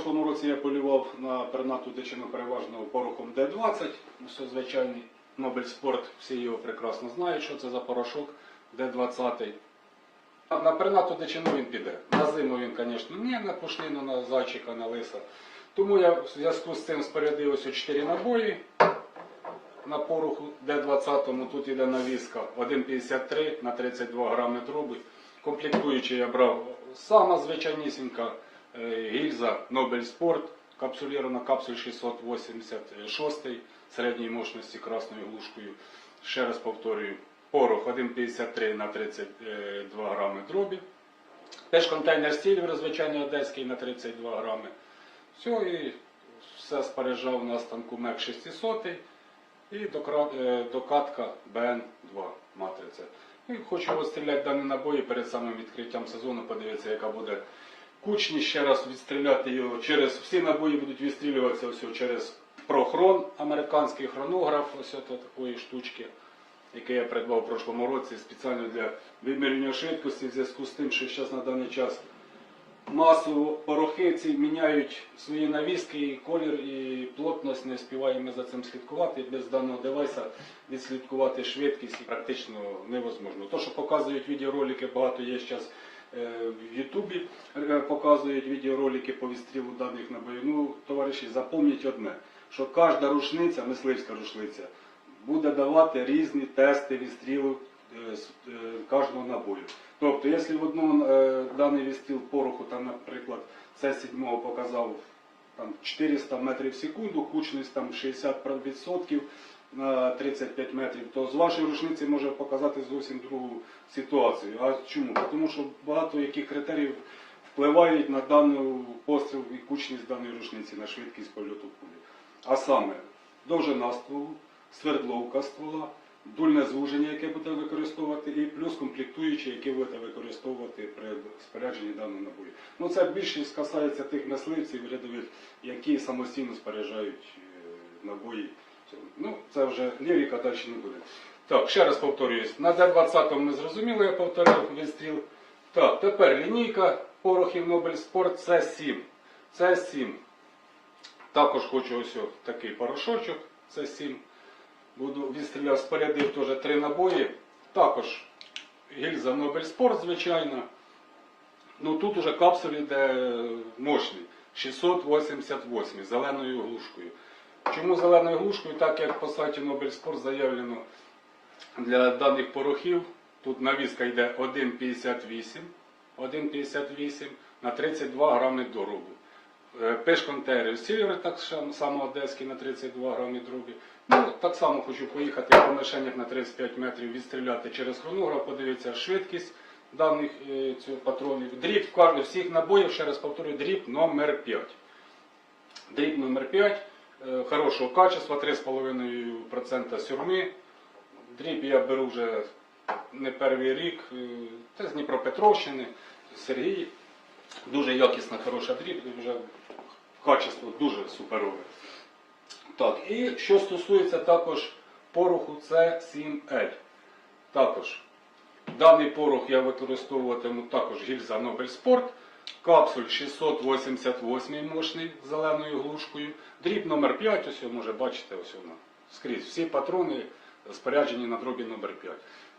прошлому році я полював на пернату дичину переважно порохом Д-20, ну, це звичайний Нобель Спорт, всі його прекрасно знають, що це за порошок Д-20. На пернату дичину він піде. На зиму він, звісно, ні, на пушлину, на зайчика, на лиса. Тому я в зв'язку з цим спорядив ось 4 набої на пороху Д-20, тут йде навіска 1,53 на 32 грами труби. Комплектуючи я брав сама звичайнісінька гільза Нобель Спорт, капсулірована капсуль 686 середньої мощності красною глушкою. Ще раз повторюю, порох 1,53 на 32 грами дробі. Теж контейнер Сільвер, звичайний одеський на 32 грами. Все, і все споряджав на станку МЕК 600 і е, докатка БН2 матриця. І хочу розстріляти дані набої перед самим відкриттям сезону, подивитися, яка буде кучність, ще раз відстріляти його через всі набої будуть відстрілюватися ось через прохрон, американський хронограф, ось такої штучки, який я придбав у прошлому році спеціально для вимірювання швидкості в зв'язку з тим, що зараз на даний час масово порохи міняють свої навіски, і колір і плотність, не співаємо за цим слідкувати. Без даного девайса відслідкувати швидкість практично невозможно. То, що показують відеоролики, багато є зараз в Ютубі, е, показують відеоролики по відстрілу даних набоїв. Ну, товариші, запам'ять одне, що кожна рушниця, мисливська рушниця, буде давати різні тести відстрілу е, е, кожного набою. Тобто, якщо в одному е, даний відстріл пороху, там, наприклад, це 7 показав там, 400 метрів в секунду, кучність там 60% на 35 метрів, то з вашої рушниці може показати зовсім другу ситуацію. А чому? Тому що багато яких критеріїв впливають на дану постріл і кучність даної рушниці, на швидкість польоту кулі. А саме довжина стволу, свердловка ствола, дульне звуження, яке буде використовувати, і плюс комплектуючі, які будете використовувати при спорядженні даного набою. Ну це більшість касається тих мисливців рядових, які самостійно споряджають е, набої. Ну, це вже лірика далі не буде. Так, ще раз повторююсь. На Д-20 ми зрозуміли, я повторив відстріл. Так, тепер лінійка порохів Нобель Спорт С7. С7. Також хочу ось такий порошочок. С7. Буду відстріляв, спорядив теж три набої. Також гільза Нобель Спорт, звичайно. Ну тут уже капсуль йде мощний. 688 зеленою глушкою. Чому зеленою глушкою? Так як по сайті Нобель Спорт заявлено для даних порохів, тут навіска йде 1,58 1,58 на 32 грами доробу. Е, Пеш-контейнер так само одеський на 32 грами дробі. Ну, так само хочу поїхати по мишенях на 35 метрів, відстріляти через хронограф, подивитися швидкість даних е, цього патронів. Дріб всіх набоїв, ще раз повторюю, дріб номер 5. Дріб номер 5 е, хорошого качества, 3,5% сюрми. Дріб я беру вже не перший рік. Це з Дніпропетровщини, Сергій. Дуже якісна, хороша дріб, вже качество дуже суперове. Так, і що стосується також пороху С7L. Також даний порох я використовуватиму також гільза Нобель Спорт. Капсуль 688 мощний зеленою глушкою. Дріб номер 5 ось ви може бачите, ось воно скрізь. Всі патрони споряджені на дробі номер 5.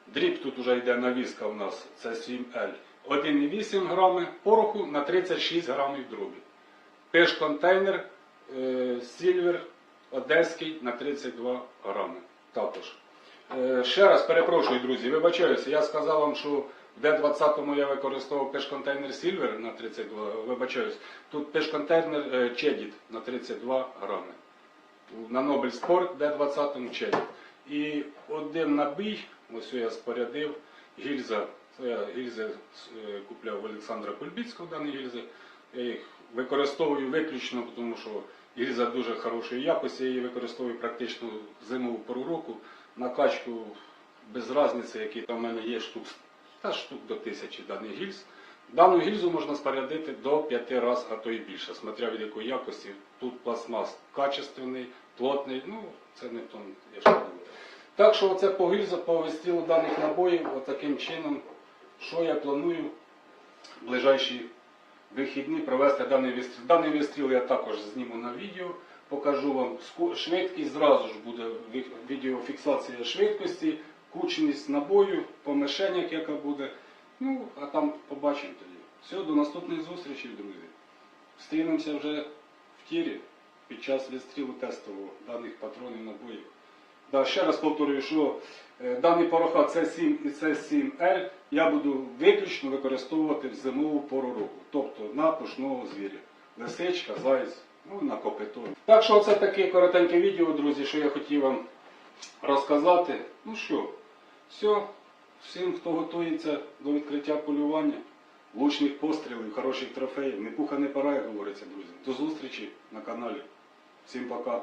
Дріб тут вже йде навіска у нас це 7L. 1,8 грами пороху на 36 грамів дробі. Пеш-контейнер Сільвер Одеський на 32 грами. Також. Е, Ще раз перепрошую, друзі, вибачаюся. Я сказав вам, що в Д-20 я використовував пеш-контейнер Сільвер на 32, вибачаюсь. Тут пеш-контейнер е, Чедіт на 32 грами. На Нобель Спорт Д-20 Чедіт. І один набій, ось я спорядив, гільза. Це гільзи е, купляв в Олександра Кульбіцького дані гільзи. Я їх використовую виключно, тому що гільза дуже хорошої якості, я її використовую практично зимову пору року. Накачку без різниці, які там в мене є штук, та штук до тисячі даних гільз. Дану гільзу можна спорядити до 5 разів, а то і більше, смотря від якої якості. Тут пластмас качественний, плотний, ну це не тон, я ж не. Так що оце по гільзу, по даних набоїв, отаким чином, що я планую в ближайші вихідні провести даний вистріл. Даний вистріл я також зніму на відео, покажу вам швидкість, зразу ж буде відеофіксація швидкості, кучність набою, помишеньок яка буде. Ну, а там побачимо тоді. Все, до наступних зустрічей, друзі. Стрінемося вже в тірі під час відстрілу тестового даних патронів набоїв. Да, ще раз повторюю, що е, дані пороха С7 і С7Л я буду виключно використовувати в зимову пору року, тобто на пушного звіря. Лисичка, заєць, ну на копито. Так що це таке коротеньке відео, друзі, що я хотів вам розказати. Ну що, все, всім, хто готується до відкриття полювання, влучних пострілів, хороших трофеїв, не пуха не пора, як говориться, друзі. До зустрічі на каналі. Всім пока.